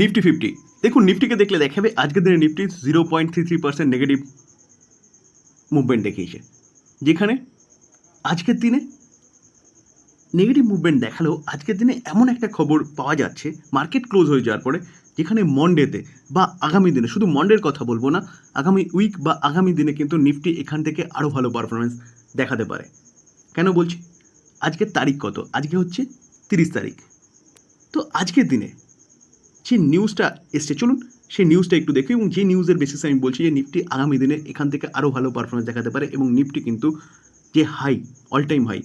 Nifty fifty দেখুন নিফটিকে দেখলে দেখাবে, আজকের দিনে Nifty zero point three three percent negative movement দেখিয়েছে। যেখানে আজকের দিনে নেগেটিভ মুভমেন্ট দেখালেও আজকের দিনে এমন একটা খবর পাওয়া যাচ্ছে মার্কেট ক্লোজ হয়ে যাওয়ার পরে, যেখানে মন্ডেতে বা আগামী দিনে, শুধু মন্ডের কথা বলব না, আগামী উইক বা আগামী দিনে কিন্তু নিফটি এখান থেকে আরও ভালো পারফরমেন্স দেখাতে পারে। কেন বলছি? আজকের তারিখ কত? আজকে হচ্ছে তিরিশ তারিখ। তো আজকের দিনে যে নিউজটা এসছে, চলুন সেই নিউজটা একটু দেখি এবং যে নিউজের বেসিসে আমি বলছি যে নিফটি আগামী দিনে এখান থেকে আরও ভালো পারফরমেন্স দেখাতে পারে এবং নিফটি কিন্তু যে হাই অল টাইম হাই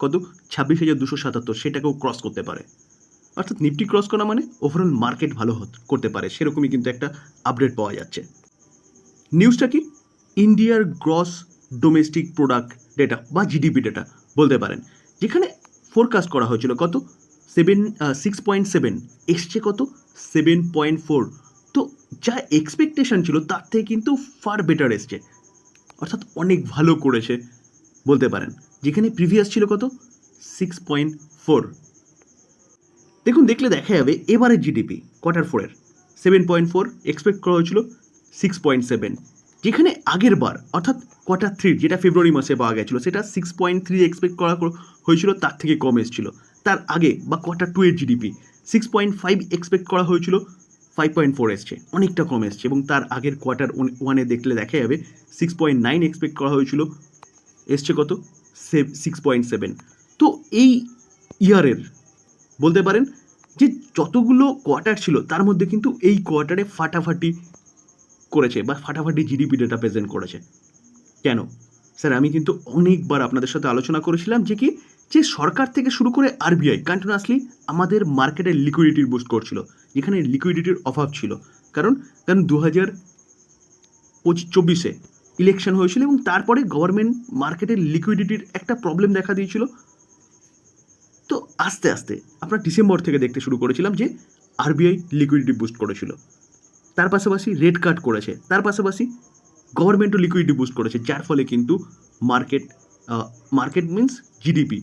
কত? ছাব্বিশ হাজার দুশো সাতাত্তর, সেটাকেও ক্রস করতে পারে। অর্থাৎ নিফটি ক্রস করা মানে ওভারঅল মার্কেট ভালো করতে পারে, সেরকমই কিন্তু একটা আপডেট পাওয়া যাচ্ছে। নিউজটা কি? ইন্ডিয়ার গ্রস ডোমেস্টিক প্রোডাক্ট ডেটা বা জিডিপি ডেটা বলতে পারেন, যেখানে ফোরকাস্ট করা হয়েছিল কত? সেভেন সিক্স পয়েন্ট সেভেন এসছে কত? সেভেন পয়েন্ট ফোর তো যা এক্সপেকটেশন ছিল, তার থেকে কিন্তু ফার বেটার এসছে। অর্থাৎ অনেক ভালো করেছে, বলতে পারেন। যেখানে প্রিভিয়াস ছিল কত? সিক্স পয়েন্ট ফোর দেখুন, দেখলে দেখা যাবে এবারের জিডিপি কোয়ার্টার ফোরের সেভেন পয়েন্ট ফোর এক্সপেক্ট করা হয়েছিল সিক্স পয়েন্ট সেভেন যেখানে আগের বার, অর্থাৎ কোয়ার্টার থ্রি যেটা ফেব্রুয়ারি মাসে পাওয়া গেছিল, সেটা সিক্স পয়েন্ট থ্রি এক্সপেক্ট করা হয়েছিল, তার থেকে কম এসেছিল। তার আগে বা কোয়ার্টার টু এর GDP six point five expect করা হয়েছিল ফাইভ পয়েন্ট ফোর এসছে, অনেকটা কম এসছে এবং তার আগের কোয়ার্টার ওয়ানে দেখলে দেখা যাবে সিক্স পয়েন্ট নাইন এক্সপেক্ট করা হয়েছিল, এসছে কত? সিক্স পয়েন্ট সেভেন তো এই ইয়ারের বলতে পারেন যে যতগুলো কোয়ার্টার ছিল, তার মধ্যে কিন্তু এই কোয়ার্টারে ফাটাফাটি করেছে বা ফাটাফাটি জিডিপি ডেটা প্রেজেন্ট করেছে। কেন? স্যার, আমি কিন্তু অনেকবার আপনাদের সাথে আলোচনা করেছিলাম যে কি যে সরকার থেকে শুরু করে আরবিআই কন্টিনিউয়াসলি আমাদের মার্কেটের লিকুইডিটির বুস্ট করছিল। যেখানে লিকুইডিটির অভাব ছিল। কারণ কারণ দু হাজার পঁচিশ, চব্বিশে ইলেকশন হয়েছিল এবং তারপরে গভর্নমেন্ট মার্কেটের লিকুইডিটির একটা প্রবলেম দেখা দিয়েছিল। তো আস্তে আস্তে আমরা ডিসেম্বর থেকে দেখতে শুরু করেছিলাম যে আরবিআই লিকুইডিটি বুস্ট করেছিল। তার পাশাপাশি রেট কাট করেছে। তার পাশাপাশি গভর্নমেন্টও লিকুইডিটি বুস্ট করেছে। যার ফলে কিন্তু মার্কেট মার্কেট মিন্স জিডিপি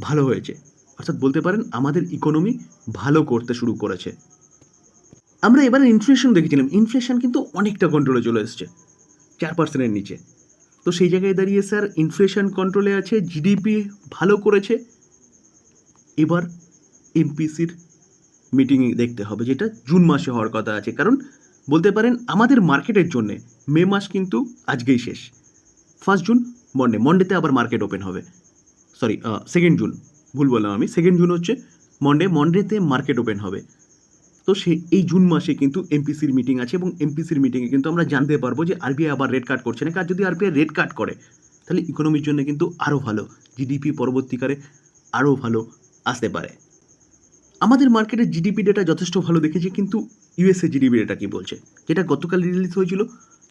ভালো হয়েছে। অর্থাৎ বলতে পারেন আমাদের ইকোনমি ভালো করতে শুরু করেছে। আমরা এবারে ইনফ্লেশন দেখেছিলাম। ইনফ্লেশন কিন্তু অনেকটা কন্ট্রোলে চলে এসেছে। চার পার্সেন্টের নিচে। তো সেই জায়গায় দাঁড়িয়ে স্যার ইনফ্লেশন কন্ট্রোলে আছে জিডিপি ভালো করেছে। এবার এমপিসির মিটিং দেখতে হবে, যেটা জুন মাসে হওয়ার কথা আছে। কারণ বলতে পারেন আমাদের মার্কেটের জন্যে মে মাস কিন্তু আজকেই শেষ। ফার্স্ট জুন মন্ডে মন্ডেতে আবার মার্কেট ওপেন হবে। সরি সেকেন্ড জুন ভুল বললাম আমি। সেকেন্ড জুন হচ্ছে মন্ডে মন্ডেতে মার্কেট ওপেন হবে। তো সে, এই জুন মাসে কিন্তু এমপিসির মিটিং আছে এবং এমপিসির মিটিংয়ে কিন্তু আমরা জানতে পারব যে আরবিআই আবার রেট কাট করছে। না কার যদি আরবিআই রেট কাট করে, তাহলে ইকোনমির জন্য কিন্তু আরও ভালো জিডিপি পরবর্তীকালে আরও ভালো আসতে পারে। আমাদের মার্কেটের জিডিপি ডেটা যথেষ্ট ভালো দেখেছি, কিন্তু ইউএসএ জিডিপি ডেটা কী বলছে? যেটা গতকাল রিলিজ হয়েছিল,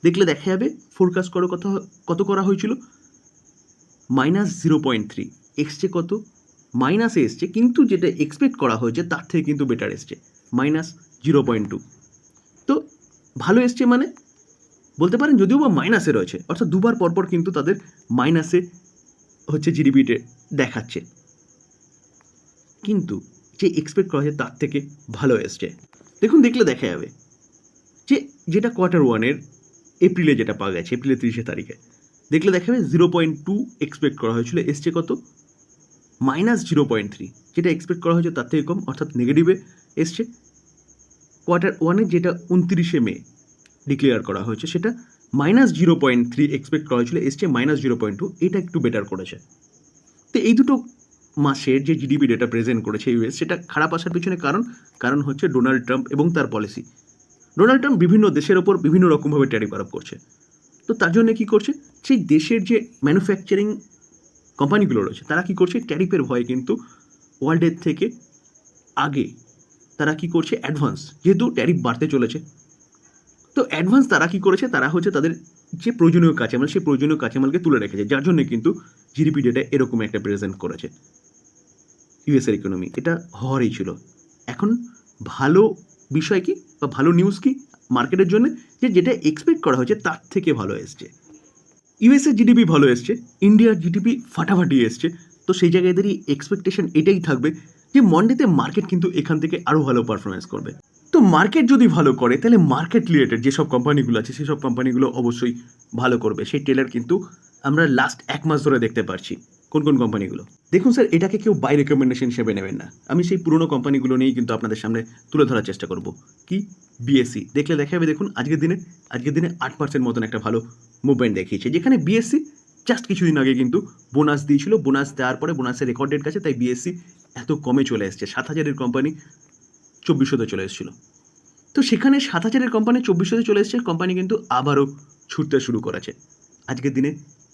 দেখলে দেখা যাবে ফোরকাস্ট করো কত কত করা হয়েছিল। Minus zero point three. এসছে কত? মাইনাসে এসছে, কিন্তু যেটা এক্সপেক্ট করা হয়েছে, তার থেকে কিন্তু বেটার এসছে। Minus zero point two. তো ভালো এসছে মানে? বলতে পারেন যদিও বা মাইনাসে রয়েছে, অর্থাৎ দুবার পরপর কিন্তু তাদের মাইনাসে হচ্ছে জিডিপি দেখাচ্ছে। কিন্তু যে এক্সপেক্ট করা হয়েছে, তার থেকে ভালো এসছে। দেখুন, দেখলে দেখা যাবে যে যেটা কোয়ার্টার ওয়ানের এপ্রিলে যেটা পাওয়া গেছে এপ্রিলের তিরিশে তারিখে। দেখলে দেখা যাবে জিরো পয়েন্ট টু এক্সপেক্ট করা হয়েছিল, এসছে কত? মাইনাস জিরো পয়েন্ট থ্রি যেটা এক্সপেক্ট করা হয়েছে তার থেকে কম, অর্থাৎ নেগেটিভে এসছে। কোয়ার্টার ওয়ানে যেটা উনত্রিশে মে ডিক্লেয়ার করা হয়েছে, সেটা minus zero point three expect করা হয়েছিল, এসছে মাইনাস জিরো পয়েন্ট টু এটা একটু বেটার করেছে। তো এই দুটো মাসের যে জিডিপি ডেটা প্রেজেন্ট করেছে ইউএস সেটা খারাপ আসার পিছনে কারণ কারণ হচ্ছে ডোনাল্ড ট্রাম্প এবং তার পলিসি ডোনাল্ড ট্রাম্প বিভিন্ন দেশের ওপর বিভিন্ন রকমভাবে ট্যারিফ আরোপ করছে। তো তার জন্য কী করছে? সেই দেশের যে ম্যানুফ্যাকচারিং কোম্পানিগুলো রয়েছে, তারা কী করছে? ট্যারিফের ভয়ে কিন্তু ওয়ার্ল্ডের থেকে আগে তারা কি করছে? অ্যাডভান্স যেহেতু ট্যারিফ বাড়তে চলেছে। তো অ্যাডভান্স তারা কি করেছে? তারা হচ্ছে তাদের যে প্রয়োজনীয় কাঁচামাল, সেই প্রয়োজনীয় কাঁচামালকে তুলে রেখেছে, যার জন্য কিন্তু জিডিপি ডেটা এরকম একটা প্রেজেন্ট করেছে। ইউএসের ইকোনমি এটা হওয়ারই ছিল। এখন ভালো বিষয় কি? বা ভালো নিউজ কি? মার্কেটের জন্য, যে যেটা এক্সপেক্ট করা হয়েছে, তার থেকে ভালো এসছে। ইউএসএর জিডিপি ভালো এসছে, ইন্ডিয়ার জিডিপি ফাটাফাটি এসছে, তো সেই জায়গায় দাঁড়িয়ে এক্সপেকটেশন এটাই থাকবে যে মন্ডেতে মার্কেট কিন্তু এখান থেকে আরও ভালো পারফরমেন্স করবে। তো মার্কেট যদি ভালো করে, তাহলে মার্কেট রিলেটেড যেসব কোম্পানিগুলো আছে, সেসব কোম্পানিগুলো অবশ্যই ভালো করবে। সেই টেলার কিন্তু আমরা লাস্ট এক মাস ধরে দেখতে পারছি, কোন কোন কোম্পানিগুলো দেখুন স্যার এটাকে কেউ বাই রেকমেন্ডেশন হিসেবে নেবেন না। আমি সেই পুরনো কোম্পানিগুলো নিয়েই কিন্তু আপনাদের সামনে তুলে ধরার চেষ্টা করব। কি? বিএসসি দেখলে দেখা যাবে দেখুন, আজকের দিনে আজকের দিনে আট পার্সেন্ট মতন একটা ভালো মুভমেন্ট দেখিয়েছে, যেখানে বিএসসি জাস্ট কিছুদিন আগে কিন্তু বোনাস দিয়েছিল। বোনাস দেওয়ার পরে বোনাসের রেকর্ড ডেট কাছে, তাই বিএসসি এত কমে চলে এসছে। সাত হাজারের কোম্পানি চব্বিশশোতে চলে এসেছিল। তো সেখানে সাত হাজারের কোম্পানি চব্বিশশোতে চলে এসেছে কোম্পানি কিন্তু আবারও ছুটতে শুরু করেছে। আজকের দিনে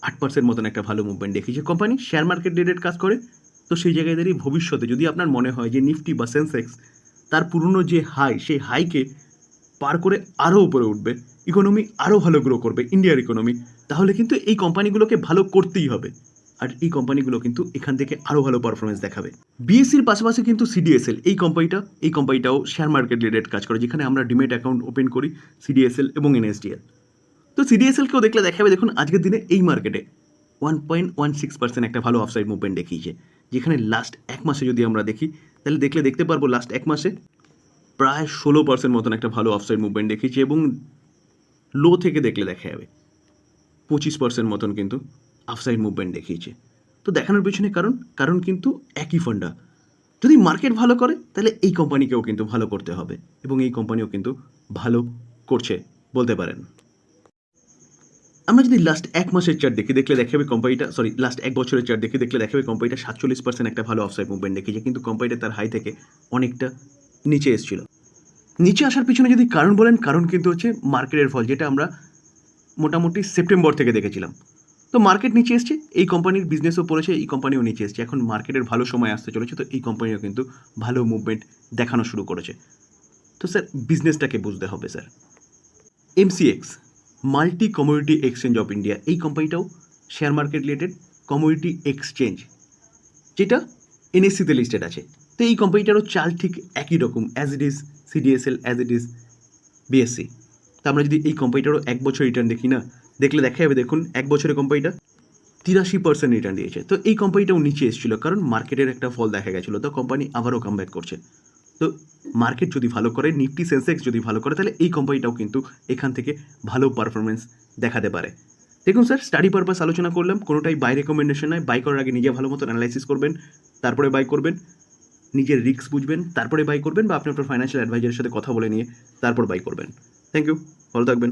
আট পার্সেন্ট মতন একটা ভালো মুভমেন্ট দেখিয়েছে কোম্পানি শেয়ার মার্কেট রিলেটেড কাজ করে। তো সেই জায়গায় দাঁড়িয়ে ভবিষ্যতে যদি আপনার মনে হয় যে নিফটি বা সেন্সেক্স তার পুরনো যে হাই সেই হাইকে পার করে আরও উপরে উঠবে ইকোনমি আরও ভালো গ্রো করবে ইন্ডিয়ার ইকোনমি তাহলে কিন্তু এই কোম্পানিগুলোকে ভালো করতেই হবে। আর এই কোম্পানিগুলো কিন্তু এখান থেকে আরও ভালো পারফরমেন্স দেখাবে। বিএসসির পাশাপাশি কিন্তু সিডিএসএল এই কোম্পানিটা এই কোম্পানিটাও শেয়ার মার্কেট রিলেটেড কাজ করে, যেখানে আমরা ডিমেট অ্যাকাউন্ট ওপেন করি সিডিএসএল এবং এনএসডিএল তো সিডিএসএলকেও দেখলে দেখাবে, দেখুন আজকের দিনে এই মার্কেটে one point one six percent একটা ভালো অফসাইড মুভমেন্ট দেখিয়েছে। যেখানে লাস্ট এক মাসে যদি আমরা দেখি, তাহলে দেখলে দেখতে পারব লাস্ট এক মাসে প্রায় ষোলো পার্সেন্ট মতন একটা ভালো অফসাইড মুভমেন্ট দেখিয়েছে এবং লো থেকে দেখলে দেখা যাবে। পঁচিশ পার্সেন্ট মতন কিন্তু আফসাইড মুভমেন্ট দেখিয়েছে। তো দেখানোর পেছনে কারণ কারণ কিন্তু একই ফান্ডা যদি মার্কেট ভালো করে, তাহলে এই কোম্পানিকেও কিন্তু ভালো করতে হবে এবং এই কোম্পানিও কিন্তু ভালো করছে বলতে পারেন। আমরা যদি লাস্ট এক মাসের চার্ট দেখি দেখলে দেখাবে কোম্পানিটা সরি লাস্ট এক বছরের চার্ট দেখে দেখলে দেখাবে কোম্পানিটা সাতচল্লিশ পার্সেন্ট একটা ভালো অফসাইড মুভমেন্ট দেখিয়েছে, কিন্তু কোম্পানিটা তার হাই থেকে অনেকটা নিচে এসেছিল। নিচে আসার পিছনে যদি কারণ বলেন, কারণ কিন্তু হচ্ছে মার্কেটের ফল, যেটা আমরা মোটামুটি সেপ্টেম্বর থেকে দেখেছিলাম। তো মার্কেট নিচে এসছে, এই কোম্পানির বিজনেসও পড়েছে, এই কোম্পানিও নিচে এসছে। এখন মার্কেটের ভালো সময় আসতে চলেছে, তো এই কোম্পানিও কিন্তু ভালো মুভমেন্ট দেখানো শুরু করেছে। তো স্যার বিজনেসটাকে বুঝতে হবে sir. MCX multi community exchange of India এই কোম্পানিটাও share market related community exchange যেটা এনএসসিতে লিস্টেড আছে। তো এই কোম্পানিটারও চাল ঠিক একই রকম as it is CDSL as it is BSC তো আমরা যদি এই কোম্পানিটারও এক বছর রিটার্ন দেখি না, দেখলে দেখা যাবে দেখুন, এক বছরের কোম্পানিটা তিরাশি পার্সেন্ট রিটার্ন দিয়েছে। তো এই কোম্পানিটাও নিচে এসেছিল, কারণ মার্কেটের একটা ফল দেখা গেছিল, তো কোম্পানি আবারও কামব্যাক করছে। তো মার্কেট যদি ভালো করে নিফটি সেন্সেক্স যদি ভালো করে, তাহলে এই কোম্পানিটাও কিন্তু এখান থেকে ভালো পারফরমেন্স দেখাতে পারে। দেখুন স্যার স্টাডি পারপাস আলোচনা করলাম, কোনোটাই বাই রেকমেন্ডেশন নয় বাই করার আগে নিজে ভালো মতো অ্যানালাইসিস করবেন, তারপরে বাই করবেন। নিজের রিস্ক বুঝবেন, তারপরে বাই করবেন বা আপনি আপনার ফাইন্যান্সিয়াল অ্যাডভাইজারের সাথে কথা বলে নিয়ে তারপর বাই করবেন। থ্যাংক ইউ ভালো থাকবেন।